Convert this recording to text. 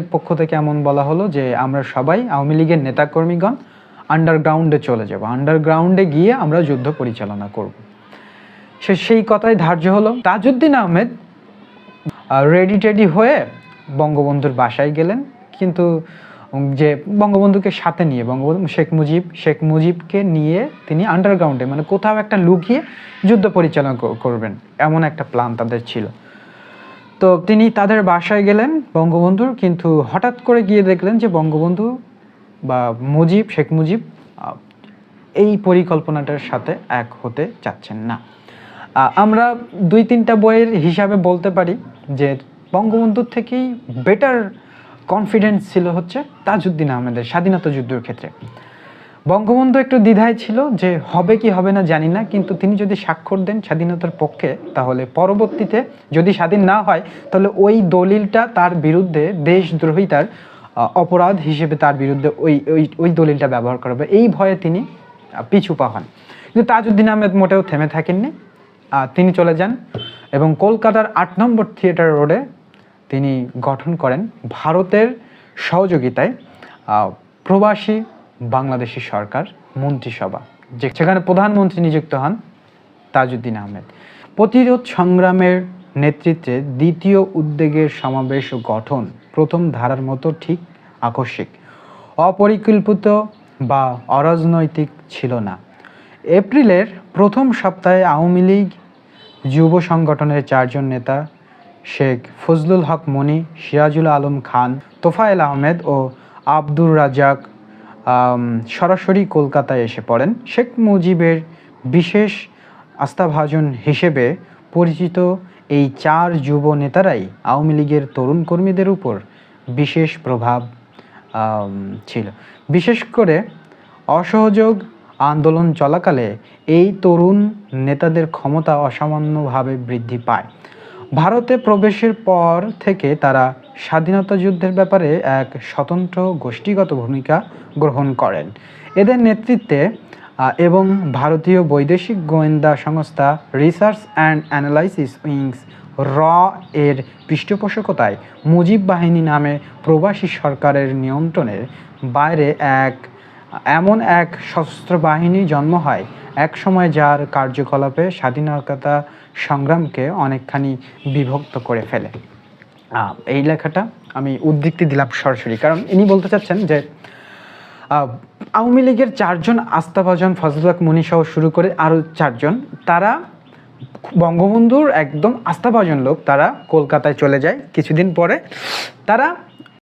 পক্ষ থেকে এমন বলা হলো যে আমরা সবাই আওয়ামী লীগের নেতাকর্মীগণ আন্ডারগ্রাউন্ডে চলে যাব। আন্ডারগ্রাউন্ডে গিয়ে আমরা যুদ্ধ পরিচালনা করব। সে সেই কথাই ধার্য হলো। তাজউদ্দিন আহমেদ রেডি টেডি হয়ে বঙ্গবন্ধুর বাসায় গেলেন। কিন্তু যে বঙ্গবন্ধুকে সাথে নিয়ে, বঙ্গবন্ধু শেখ মুজিব, শেখ মুজিবকে নিয়ে তিনি আন্ডারগ্রাউন্ডে মানে কোথাও একটা লুকিয়ে যুদ্ধ পরিচালনা করবেন। এমন একটা প্ল্যান তাদের ছিল। তো তিনি তাদের বাসায় গেলেন বঙ্গবন্ধুর, কিন্তু হঠাৎ করে গিয়ে দেখলেন যে বঙ্গবন্ধু বা মুজিব, শেখ মুজিব এই পরিকল্পনাটার সাথে এক হতে চাচ্ছেন না। আমরা দুই তিনটা বইয়ের হিসাবে বলতে পারি যে বঙ্গবন্ধুর থেকেই বেটার কনফিডেন্স ছিল হচ্ছে তাজউদ্দিন আহমেদের স্বাধীনতা যুদ্ধের ক্ষেত্রে। বঙ্গবন্ধু একটু দ্বিধায় ছিল যে হবে কি হবে না জানি না, কিন্তু তিনি যদি স্বাক্ষর দেন স্বাধীনতার পক্ষে, তাহলে পরবর্তীতে যদি স্বাধীন না হয়, তাহলে ওই দলিলটা তার বিরুদ্ধে, দেশদ্রোহিতার অপরাধ হিসেবে তার বিরুদ্ধে ওই ওই ওই দলিলটা ব্যবহার করা হবে। এই ভয়ে তিনি পিছু পা হন। কিন্তু তাজউদ্দিন আহমেদ মোটেও থেমে থাকেননি। তিনি চলে যান এবং কলকাতার আট নম্বর থিয়েটার রোডে তিনি গঠন করেন ভারতের সহযোগিতায় প্রবাসী বাংলাদেশি সরকার, মন্ত্রিসভা যেখানে প্রধানমন্ত্রী নিযুক্ত হন তাজউদ্দিন আহমেদ। প্রতিরোধ সংগ্রামের নেতৃত্বে দ্বিতীয় উদ্বেগের সমাবেশ ও গঠন প্রথম ধারার মতো ঠিক আকস্মিক। অপরিকল্পিত বা অরাজনৈতিক ছিল না। এপ্রিলের প্রথম সপ্তাহে আওয়ামী লীগ যুব সংগঠনের চারজন নেতা শেখ ফজলুল হক মনি, সিরাজুল আলম খান, তোফায়েল আহমেদ ও আব্দুর রাজাক সরাসরি কলকাতায় এসে পড়েন। শেখ মুজিবের বিশেষ আস্থাভাজন হিসেবে পরিচিত এই চার যুব নেতারাই আওয়ামী লীগের তরুণ কর্মীদের উপর বিশেষ প্রভাব ছিল। বিশেষ করে অসহযোগ আন্দোলন চলাকালে এই তরুণ নেতাদের ক্ষমতা অসামান্যভাবে বৃদ্ধি পায়। ভারতে প্রবেশের পর থেকে তারা স্বাধীনতা যুদ্ধের ব্যাপারে এক স্বতন্ত্র গোষ্ঠীগত ভূমিকা গ্রহণ করেন। এদের নেতৃত্বে এবং ভারতীয় বৈদেশিক গোয়েন্দা সংস্থা রিসার্চ অ্যান্ড অ্যানালাইসিস উইংস র এর পৃষ্ঠপোষকতায় মুজিব বাহিনী নামে প্রবাসী সরকারের নিয়ন্ত্রণের বাইরে এক এমন এক সশস্ত্র বাহিনী জন্ম হয়, এক সময় যার কার্যকলাপে স্বাধীনতা সংগ্রামকে অনেকখানি বিভক্ত করে ফেলে। এই লেখাটা আমি উদ্ধৃতি দিলাম সরাসরি, কারণ ইনি বলতে চাচ্ছেন যে আওয়ামী লীগের চারজন আস্থাভাজন ফজলুল মনি সহ শুরু করে আরও চারজন, তারা বঙ্গবন্ধুর একদম আস্থাভাজন লোক, তারা কলকাতায় চলে যায়। কিছুদিন পরে তারা